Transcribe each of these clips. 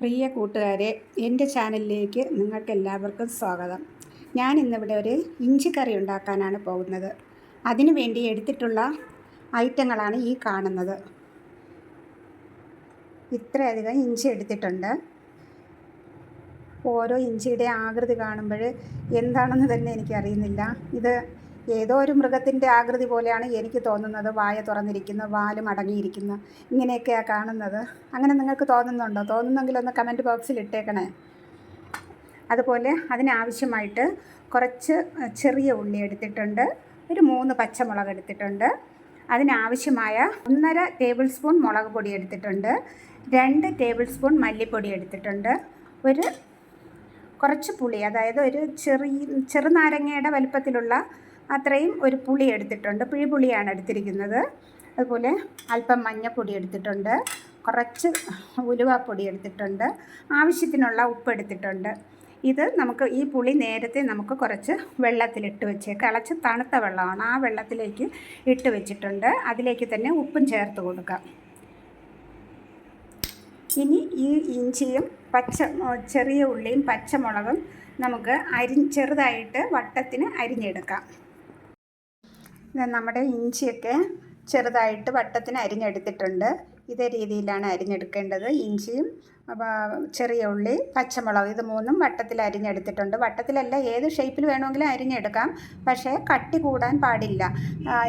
പ്രിയ കൂട്ടുകാരെ എന്റെ ചാനലിലേക്ക് നിങ്ങൾക്ക് എല്ലാവർക്കും സ്വാഗതം. ഞാൻ ഇന്നിവിടെ ഒരു ഇഞ്ചി കറി ഉണ്ടാക്കാനാണ് പോകുന്നത്. അതിനു വേണ്ടി എടുത്തിട്ടുള്ള ഐറ്റങ്ങളാണ് ഈ കാണുന്നത്. ഇത്രയധികം ഇഞ്ചി എടുത്തിട്ടുണ്ട്. ഓരോ ഇഞ്ചിയുടെ ആകൃതി കാണുമ്പോൾ എന്താണെന്ന് തന്നെ എനിക്കറിയുന്നില്ല. ഇത് ഏതോ ഒരു മൃഗത്തിന്റെ ആകൃതി പോലെയാണ് എനിക്ക് തോന്നുന്നത്. വായ തുറന്നിരിക്കുന്ന വാലും അടങ്ങിയിരിക്കുന്നു. ഇങ്ങനെയൊക്കെയാണ് കാണുന്നത്. അങ്ങനെ നിങ്ങൾക്ക് തോന്നുന്നുണ്ടോ? തോന്നുന്നെങ്കിൽ ഒന്ന് കമന്റ് ബോക്സിൽ ഇട്ടേക്കണേ. അതുപോലെ അതിനാവശ്യമായിട്ട് കുറച്ച് ചെറിയ ഉള്ളി എടുത്തിട്ടുണ്ട്. ഒരു മൂന്ന് പച്ചമുളക് എടുത്തിട്ടുണ്ട്. അതിനാവശ്യമായ ഒന്നര ടേബിൾ സ്പൂൺ മുളക് പൊടി എടുത്തിട്ടുണ്ട്. രണ്ട് ടേബിൾ സ്പൂൺ മല്ലിപ്പൊടി എടുത്തിട്ടുണ്ട്. ഒരു കുറച്ച് പുളി അതായത് ഒരു ചെറിയ ചെറുനാരങ്ങയുടെ വലുപ്പത്തിലുള്ള അത്രയും ഒരു പുളി എടുത്തിട്ടുണ്ട്. പിഴിപുളിയാണ് എടുത്തിരിക്കുന്നത്. അതുപോലെ അല്പം മഞ്ഞപ്പൊടി എടുത്തിട്ടുണ്ട്. കുറച്ച് ഉലുവാപ്പൊടി എടുത്തിട്ടുണ്ട്. ആവശ്യത്തിനുള്ള ഉപ്പ് എടുത്തിട്ടുണ്ട്. ഇത് നമുക്ക് ഈ പുളി നേരത്തെ നമുക്ക് കുറച്ച് വെള്ളത്തിലിട്ട് വെച്ചേക്ക്. അളച്ച് തണുത്ത വെള്ളമാണ്. ആ വെള്ളത്തിലേക്ക് ഇട്ട് വെച്ചിട്ടുണ്ട്. അതിലേക്ക് തന്നെ ഉപ്പും ചേർത്ത് കൊടുക്കാം. ഇനി ഈ ഇഞ്ചിയും പച്ച ചെറിയ ഉള്ളിയും പച്ചമുളകും നമുക്ക് അരി ചെറുതായിട്ട് വട്ടത്തിന് അരിഞ്ഞെടുക്കാം. നമ്മുടെ ഇഞ്ചിയൊക്കെ ചെറുതായിട്ട് വട്ടത്തിന് അരിഞ്ഞെടുത്തിട്ടുണ്ട്. ഇതേ രീതിയിലാണ് അരിഞ്ഞെടുക്കേണ്ടത് ഇഞ്ചിയും ചെറിയ ഉള്ളി പച്ചമുളക് ഇത് മൂന്നും വട്ടത്തിൽ അരിഞ്ഞെടുത്തിട്ടുണ്ട്. വട്ടത്തിലല്ല ഏത് ഷേപ്പിൽ വേണമെങ്കിലും അരിഞ്ഞെടുക്കാം. പക്ഷേ കട്ടി കൂടാൻ പാടില്ല.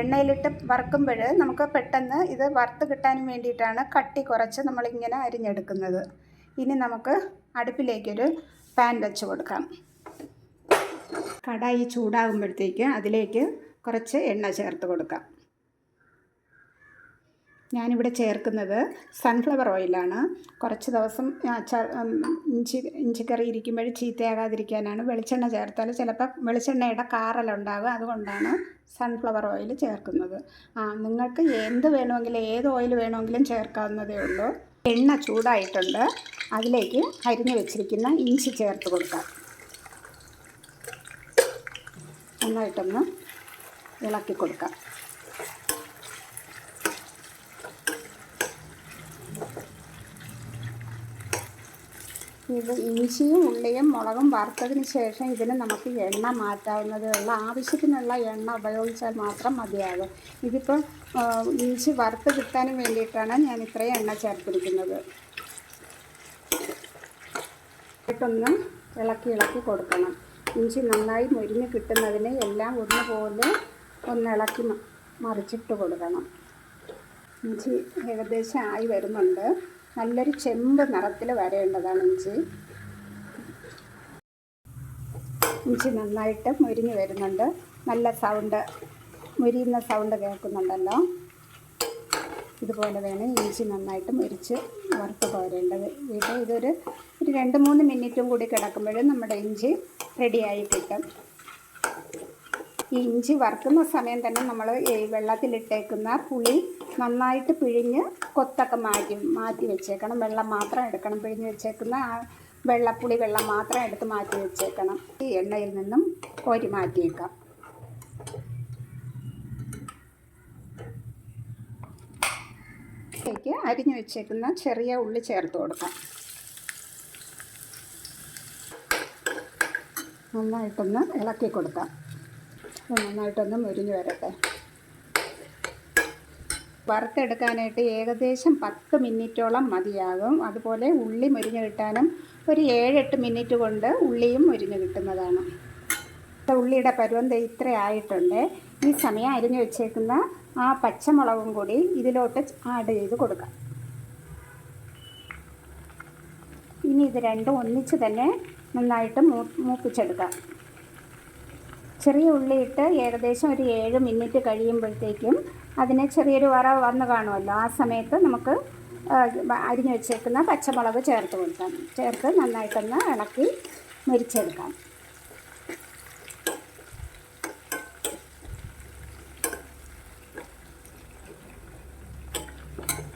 എണ്ണയിലിട്ട് വറുക്കുമ്പോൾ നമുക്ക് പെട്ടെന്ന് ഇത് വറുത്ത് കിട്ടാനും വേണ്ടിയിട്ടാണ് കട്ടി കുറച്ച് നമ്മളിങ്ങനെ അരിഞ്ഞെടുക്കുന്നത്. ഇനി നമുക്ക് അടുപ്പിലേക്കൊരു പാൻ വെച്ച് കൊടുക്കാം. കടായി ചൂടാകുമ്പോഴത്തേക്ക് അതിലേക്ക് കുറച്ച് എണ്ണ ചേർത്ത് കൊടുക്കാം. ഞാനിവിടെ ചേർക്കുന്നത് സൺഫ്ലവർ ഓയിലാണ് കുറച്ച് ദിവസം ഇഞ്ചി ഇഞ്ചിക്കറി ഇരിക്കുമ്പോൾ ചീത്തയാകാതിരിക്കാനാണ്. വെളിച്ചെണ്ണ ചേർത്താൽ ചിലപ്പോൾ വെളിച്ചെണ്ണയുടെ കാറലുണ്ടാകും അതുകൊണ്ടാണ് സൺഫ്ലവർ ഓയിൽ ചേർക്കുന്നത്. ആ നിങ്ങൾക്ക് എന്ത് വേണമെങ്കിലും ഏത് ഓയിൽ വേണമെങ്കിലും ചേർക്കാവുന്നതേ ഉള്ളൂ. എണ്ണ ചൂടായിട്ടുണ്ട്. അതിലേക്ക് അരിഞ്ഞു വെച്ചിരിക്കുന്ന ഇഞ്ചി ചേർത്ത് കൊടുക്കാം. നന്നായിട്ടൊന്ന് ഇളക്കി കൊടുക്കാം. ഇത് ഇഞ്ചിയും ഉള്ളിയും മുളകും വറുത്തതിന് ശേഷം ഇതിന് നമുക്ക് എണ്ണ മാറ്റാവുന്നതേ ഉള്ളൂ ആവശ്യത്തിനുള്ള എണ്ണ ഉപയോഗിച്ചാൽ മാത്രം മതിയാകും. ഇതിപ്പോൾ ഇഞ്ചി വറുത്ത് കിട്ടാനും വേണ്ടിയിട്ടാണ് ഞാൻ ഇത്രയും എണ്ണ ചേർത്തിരിക്കുന്നത്. ഇട്ടൊന്ന് ഇളക്കി ഇളക്കി കൊടുക്കണം. ഇഞ്ചി നന്നായി മുരിഞ്ഞ് കിട്ടുന്നതിന് എല്ലാം ഒന്നുപോലെ ഒന്ന് ഇളക്കി മറിച്ചിട്ട് കൊടുക്കണം. ഇഞ്ചി ഏകദേശം ആയി വരുന്നുണ്ട്. നല്ലൊരു ചെമ്പ് നിറത്തിൽ വരേണ്ടതാണ് ഇഞ്ചി. ഇഞ്ചി നന്നായിട്ട് മുരിഞ്ഞ് വരുന്നുണ്ട്. നല്ല സൗണ്ട് മുരിയുന്ന സൗണ്ട് കേൾക്കുന്നുണ്ടല്ലോ. ഇതുപോലെ വേണം ഇഞ്ചി നന്നായിട്ട് മുരിച്ച് വറുത്ത് പോരേണ്ടത് ഇത് ഇതൊരു ഒരു രണ്ട് മൂന്ന് മിനിറ്റും കൂടി കിടക്കുമ്പോഴും നമ്മുടെ ഇഞ്ചി റെഡിയായി കിട്ടും. ഇഞ്ചി വറുക്കുന്ന സമയം തന്നെ നമ്മൾ വെള്ളത്തിലിട്ടേക്കുന്ന പുളി നന്നായിട്ട് പിഴിഞ്ഞ് കൊത്തൊക്കെ മാറ്റി മാറ്റി വെച്ചേക്കണം. വെള്ളം മാത്രം എടുക്കണം. പിഴിഞ്ഞ് വെച്ചേക്കുന്ന ആ വെള്ളപ്പുളി വെള്ളം മാത്രം എടുത്ത് മാറ്റി വെച്ചേക്കണം. ഈ എണ്ണയിൽ നിന്നും കോരി മാറ്റിയേക്കാം. ഇതിലേക്ക് അരിഞ്ഞു വെച്ചേക്കുന്ന ചെറിയ ഉള്ളി ചേർത്ത് കൊടുക്കാം. നന്നായിട്ടൊന്ന് ഇളക്കി കൊടുക്കാം. നന്നായിട്ടൊന്ന് മുരിഞ്ഞു വരട്ടെ. വറുത്തെടുക്കാനായിട്ട് ഏകദേശം പത്ത് മിനിറ്റോളം മതിയാകും. അതുപോലെ ഉള്ളി മുരിഞ്ഞു കിട്ടാനും ഒരു ഏഴെട്ട് മിനിറ്റ് കൊണ്ട് ഉള്ളിയും മുരിഞ്ഞ് കിട്ടുന്നതാണ്. ഉള്ളിയുടെ പരുവന്ത ഇത്ര ആയിട്ടുണ്ട്. ഈ സമയം അരിഞ്ഞു വെച്ചേക്കുന്ന ആ പച്ചമുളകും കൂടി ഇതിലോട്ട് ആഡ് ചെയ്ത് കൊടുക്കാം. ഇനി ഇത് രണ്ടും ഒന്നിച്ച് തന്നെ നന്നായിട്ട് മൂപ്പിച്ചെടുക്കാം. ചെറിയ ഉള്ളി ഇട്ട് ഏകദേശം ഒരു ഏഴ് മിനിറ്റ് കഴിയുമ്പോഴത്തേക്കും അതിന് ചെറിയൊരു വറ വന്ന് കാണുമല്ലോ. ആ സമയത്ത് നമുക്ക് അരിഞ്ഞു വെച്ചേക്കുന്ന പച്ചമുളക് ചേർത്ത് കൊടുക്കാം. ചേർത്ത് നന്നായിട്ടൊന്ന് ഇളക്കി മുരിച്ചെടുക്കാം.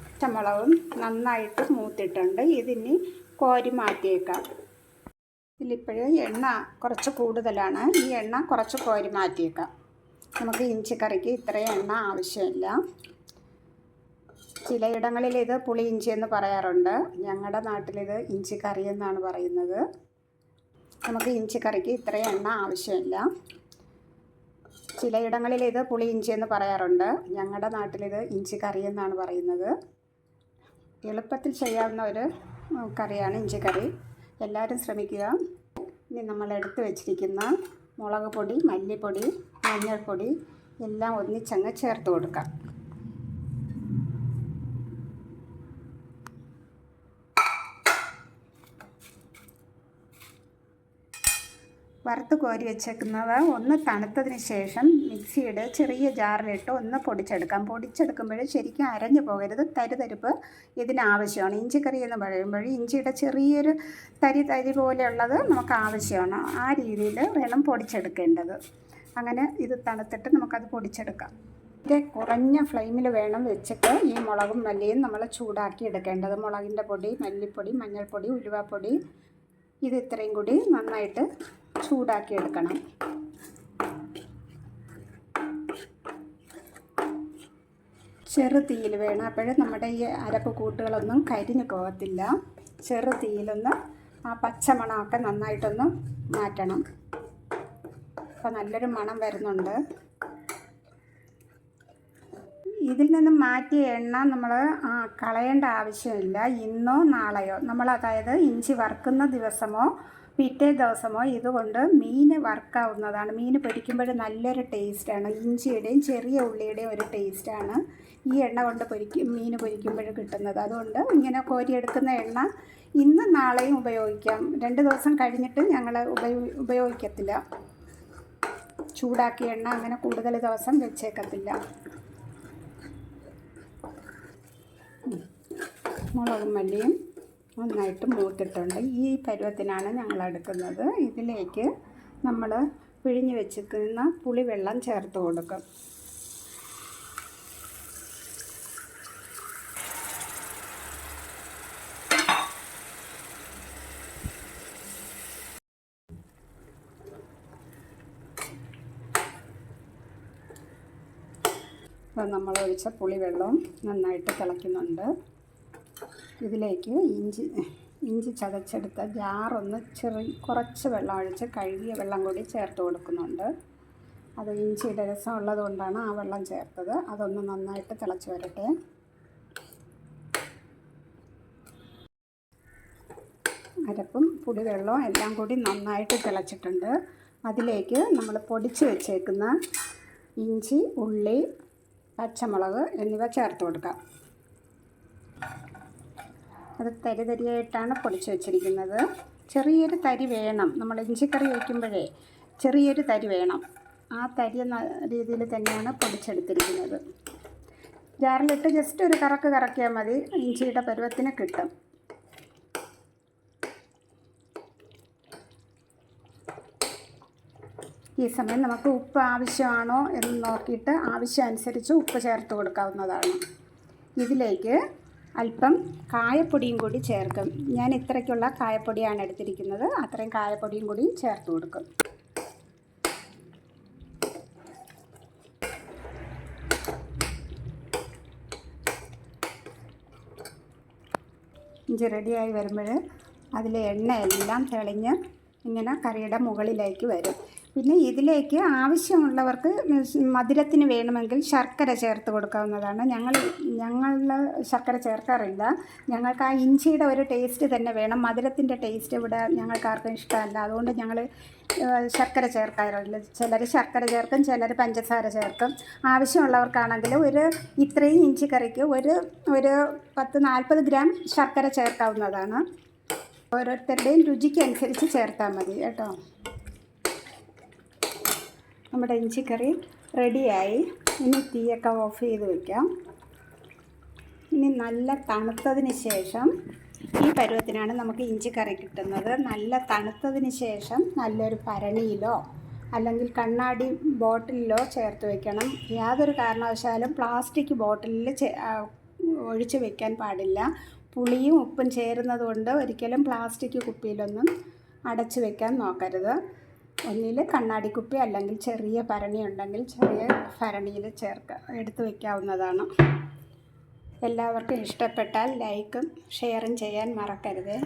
പച്ചമുളകും നന്നായിട്ട് മൂത്തിട്ടുണ്ട്. ഇതിനി കോരി മാറ്റിയേക്കാം. ഇതിലിപ്പോഴ് എണ്ണ കുറച്ച് കൂടുതലാണ്. ഈ എണ്ണ കുറച്ച് കോരി മാറ്റിയേക്കാം. നമുക്ക് ഇഞ്ചിക്കറിക്ക് ഇത്രയും എണ്ണ ആവശ്യമില്ല. ചിലയിടങ്ങളിൽ ഇത് പുളി ഇഞ്ചി എന്ന് പറയാറുണ്ട്. ഞങ്ങളുടെ നാട്ടിലിത് ഇഞ്ചിക്കറി കറി എന്നാണ് പറയുന്നത്. നമുക്ക് ഇഞ്ചിക്കറിക്ക് ഇത്രയും എണ്ണ ആവശ്യമില്ല. ചിലയിടങ്ങളിൽ ഇത് പുളി ഇഞ്ചി എന്ന് പറയാറുണ്ട്. ഞങ്ങളുടെ നാട്ടിലിത് ഇഞ്ചിക്കറി കറി എന്നാണ് പറയുന്നത്. എളുപ്പത്തിൽ ചെയ്യാവുന്ന ഒരു കറിയാണ് ഇഞ്ചിക്കറി കറി. എല്ലാവരും ശ്രമിക്കുക. ഇനി നമ്മൾ എടുത്തു വെച്ചിരിക്കുന്ന മുളക് പൊടി മല്ലിപ്പൊടി മഞ്ഞൾപ്പൊടി എല്ലാം ഒന്നിച്ചങ്ങ് ചേർത്ത് കൊടുക്കാം. വറുത്ത് കോരി വെച്ചേക്കുന്നത്. ഒന്ന് തണുത്തതിന് ശേഷം മിക്സിയുടെ ചെറിയ ജാറിലിട്ട് ഒന്ന് പൊടിച്ചെടുക്കാം. പൊടിച്ചെടുക്കുമ്പോൾ ശരിക്കും അരഞ്ഞു പോകരുത്. തരിതരിപ്പ് ഇതിനാവശ്യമാണ്. ഇഞ്ചിക്കറി എന്ന് പറയുമ്പോൾ ഇഞ്ചിയുടെ ചെറിയൊരു തരി തരി പോലെയുള്ളത് നമുക്ക് ആവശ്യമാണ് ആ രീതിയിൽ വേണം പൊടിച്ചെടുക്കേണ്ടത്. അങ്ങനെ ഇത് തണുത്തിട്ട് നമുക്കത് പൊടിച്ചെടുക്കാം. ഇതിന്റെ കുറഞ്ഞ ഫ്ലെയിമിൽ വേണം വെച്ചിട്ട് ഈ മുളകും മല്ലിയും നമ്മൾ ചൂടാക്കി എടുക്കേണ്ടത്. മുളകിന്റെ പൊടി മല്ലിപ്പൊടി മഞ്ഞൾപ്പൊടി ഉലുവാപ്പൊടി. ഇത് ഇത്രയും കൂടി നന്നായിട്ട് ചൂടാക്കി എടുക്കണം. ചെറു തീയിൽ വേണം. അപ്പോഴേ നമ്മുടെ ഈ അരപ്പ് കൂട്ടുകളൊന്നും കരിഞ്ഞു പോകത്തില്ല. ചെറു തീയിലൊന്ന് ആ പച്ചമണമൊക്കെ നന്നായിട്ടൊന്ന് മാറ്റണം. അപ്പോൾ നല്ലൊരു മണം വരുന്നുണ്ട്. ഇതിൽ നിന്ന് മാറ്റിയ എണ്ണ നമ്മൾ കളയേണ്ട ആവശ്യമില്ല. ഇന്നോ നാളെയോ. നമ്മൾ അതായത് ഇഞ്ചി വറുക്കുന്ന ദിവസമോ പിറ്റേ ദിവസമോ ഇതുകൊണ്ട് മീൻ വറുക്കാവുന്നതാണ്. മീൻ പൊരിക്കുമ്പോൾ നല്ലൊരു ടേസ്റ്റാണ്. ഇഞ്ചിയുടെയും ചെറിയ ഉള്ളിയുടെയും ഒരു ടേസ്റ്റാണ് ഈ എണ്ണ കൊണ്ട് പൊരിക്കും മീൻ പൊരിക്കുമ്പോൾ കിട്ടുന്നത്. അതുകൊണ്ട് ഇങ്ങനെ കോരിയെടുക്കുന്ന എണ്ണ ഇന്ന് നാളെയും ഉപയോഗിക്കാം. രണ്ട് ദിവസം കഴിഞ്ഞിട്ട് ഞങ്ങൾ ഉപയോഗി ഉപയോഗിക്കത്തില്ല. ചൂടാക്കിയ എണ്ണ അങ്ങനെ കൂടുതൽ ദിവസം വെച്ചേക്കത്തില്ല. മുളകും മല്ലിയും നന്നായിട്ട് മൂത്തിട്ടുണ്ട്. ഈ പരുവത്തിനാണ് ഞങ്ങൾ എടുക്കുന്നത് ഇതിലേക്ക് നമ്മൾ പിഴിഞ്ഞ് വെച്ചിരിക്കുന്ന പുളിവെള്ളം ചേർത്ത് കൊടുക്കും. നമ്മൾ ഒഴിച്ച പുളിവെള്ളവും നന്നായിട്ട് തിളയ്ക്കുന്നുണ്ട്. ഇതിലേക്ക് ഇഞ്ചി ഇഞ്ചി ചതച്ചെടുത്ത ജാറൊന്ന് ചെറിയ കുറച്ച് വെള്ളം ഒഴിച്ച് കഴുകിയ വെള്ളം കൂടി ചേർത്ത് കൊടുക്കുന്നുണ്ട്. അത് ഇഞ്ചിയുടെ രസം ഉള്ളതുകൊണ്ടാണ് ആ വെള്ളം ചേർത്തത്. അതൊന്ന് നന്നായിട്ട് തിളച്ച് വരട്ടെ. അരപ്പും പുളിവെള്ളവും എല്ലാം കൂടി നന്നായിട്ട് തിളച്ചിട്ടുണ്ട്. അതിലേക്ക് നമ്മൾ പൊടിച്ച് വെച്ചേക്കുന്ന ഇഞ്ചി ഉള്ളി പച്ചമുളക് എന്നിവ ചേർത്ത് കൊടുക്കാം. അത് തരി തരിയായിട്ടാണ് പൊടിച്ച് വെച്ചിരിക്കുന്നത്. ചെറിയൊരു തരി വേണം. നമ്മൾ ഇഞ്ചിക്കറി വയ്ക്കുമ്പോഴേ ചെറിയൊരു തരി വേണം. ആ തരി രീതിയിൽ തന്നെയാണ് പൊടിച്ചെടുത്തിരിക്കുന്നത്. ജാറിലിട്ട് ജസ്റ്റ് ഒരു കറക്ക് കറക്കിയാൽ മതി. ഇഞ്ചിയുടെ പരുവത്തിന് കിട്ടും. ഈ സമയം നമുക്ക് ഉപ്പ് ആവശ്യമാണോ എന്ന് നോക്കിയിട്ട് ആവശ്യമനുസരിച്ച് ഉപ്പ് ചേർത്ത് കൊടുക്കാവുന്നതാണ്. ഇതിലേക്ക് അല്പം കായപ്പൊടിയും കൂടി ചേർക്കും. ഞാൻ ഇത്രയ്ക്കുള്ള കായപ്പൊടിയാണ് എടുത്തിരിക്കുന്നത്. അത്രയും കായപ്പൊടിയും കൂടി ചേർത്ത് കൊടുക്കും. ഇഞ്ചി റെഡിയായി വരുമ്പോൾ അതിലെ എണ്ണയെല്ലാം തെളിഞ്ഞ് ഇങ്ങനെ കറിയുടെ മുകളിലേക്ക് വരും. പിന്നെ ഇതിലേക്ക് ആവശ്യമുള്ളവർക്ക് മധുരത്തിന് വേണമെങ്കിൽ ശർക്കര ചേർത്ത് കൊടുക്കാവുന്നതാണ്. ഞങ്ങൾ ഞങ്ങൾ ശർക്കര ചേർക്കാറില്ല. ഞങ്ങൾക്ക് ആ ഇഞ്ചിയുടെ ഒരു ടേസ്റ്റ് തന്നെ വേണം. മധുരത്തിന്റെ ടേസ്റ്റ് ഇവിടെ ഞങ്ങൾക്ക് ആർക്കും ഇഷ്ടമല്ല. അതുകൊണ്ട് ഞങ്ങൾ ശർക്കര ചേർക്കാറില്ല. ചിലർ ശർക്കര ചേർക്കും ചിലർ പഞ്ചസാര ചേർക്കും. ആവശ്യമുള്ളവർക്കാണെങ്കിൽ ഒരു ഇത്രയും ഇഞ്ചി കറിക്ക് ഒരു ഒരു പത്ത് നാൽപ്പത് ഗ്രാം ശർക്കര ചേർക്കാവുന്നതാണ്. ഓരോരുത്തരുടെയും രുചിക്കനുസരിച്ച് ചേർത്താൽ മതി കേട്ടോ. നമ്മുടെ ഇഞ്ചിക്കറി റെഡിയായി. ഇനി തീയൊക്കെ ഓഫ് ചെയ്ത് വയ്ക്കാം ഇനി നല്ല തണുത്തതിന് ശേഷം ഈ പരുവത്തിനാണ് നമുക്ക് ഇഞ്ചിക്കറി കിട്ടുന്നത്. നല്ല തണുത്തതിന് ശേഷം നല്ലൊരു പരണിയിലോ അല്ലെങ്കിൽ കണ്ണാടി ബോട്ടിലോ ചേർത്ത് വെക്കണം. യാതൊരു കാരണവശാലും പ്ലാസ്റ്റിക് ബോട്ടിലിൽ ഒഴിച്ച് വെക്കാൻ പാടില്ല. പുളിയും ഉപ്പും ചേരുന്നത് കൊണ്ട് ഒരിക്കലും പ്ലാസ്റ്റിക് കുപ്പിയിലൊന്നും അടച്ചു വെക്കാൻ നോക്കരുത്. ഒന്നിൽ കണ്ണാടി കുപ്പി അല്ലെങ്കിൽ ചെറിയ ഭരണി ഉണ്ടെങ്കിൽ ചെറിയ ഭരണിയിൽ ചേർക്ക എടുത്തു വയ്ക്കാവുന്നതാണ് എല്ലാവർക്കും ഇഷ്ടപ്പെട്ടാൽ ലൈക്കും ഷെയറും ചെയ്യാൻ മറക്കരുത്.